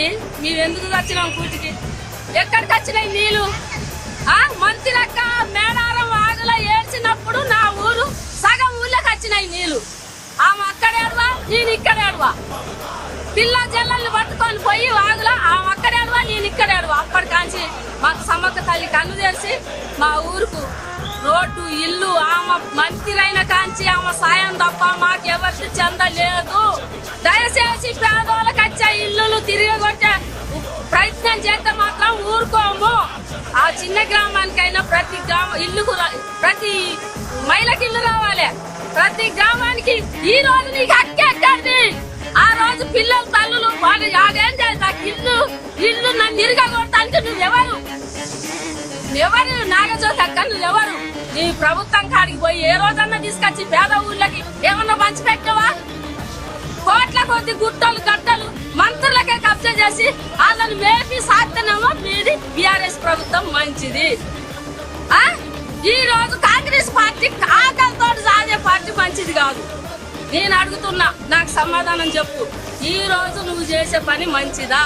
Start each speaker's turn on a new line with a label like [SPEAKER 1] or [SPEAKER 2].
[SPEAKER 1] తల్లి మేమెందుకు వచ్చినాం కూటికి ఎక్కడికి వచ్చినాయి నీళ్ళు? ఆ మంత్రి లెక్క మేడారం వాగులో ఏడ్చినప్పుడు నా ఊరు సగం ఊళ్ళకి వచ్చినాయి నీళ్ళు. ఆమె అక్కడేడవా నేను ఇక్కడేడవా పిల్ల జల్లల్ని పట్టుకొని పోయి వాగులో ఆమె అక్కడేడవా నేను ఇక్కడేడవా అప్పటికాంచి మాకు సమ్మక్క తల్లి కన్ను తెరిచి మా ఊరుకు రోడ్డు ఇల్లు ఆమె మంత్రి అయిన కాంచి ఆమె సాయం తప్ప మాకెవరికి చెంద ఇల్లులు ప్రయత్నం చేస్తే మాత్రం ఊరుకోము. ఆ చిన్న గ్రామానికైనా ప్రతి గ్రామ ఇల్లుకు ప్రతి మహిళకి ఇల్లు రావాలి. ప్రతి గ్రామానికి ఈ రోజు నీకు హక్కు ఆ రోజు పిల్లల తల్లులు వాళ్ళు ఆడేం చేస్తా ఇల్లు ఇల్లు నన్ను ఇరుగా నువ్వెవరు? ఎవరు నాగజ్యోతి అక్క నువ్వెవరు? నీ ప్రభుత్వం కాడికి పోయి ఏ రోజన్నా తీసుకొచ్చి పేద ఊళ్ళకి ఏమన్నా పంచి పెట్టవా కోట్ల కొద్ది గుట్టలు గట్టలు మంత్రులకే కబ్జా చేసి వాళ్ళని మేపి సాధ్యనేమో మీది బీఆర్ఎస్ ప్రభుత్వం మంచిది. ఈ రోజు కాంగ్రెస్ పార్టీ ఆకలితో సాగే పార్టీ మంచిది కాదు. నేను అడుగుతున్నా నాకు సమాధానం చెప్పు. ఈ రోజు నువ్వు చేసే పని మంచిదా?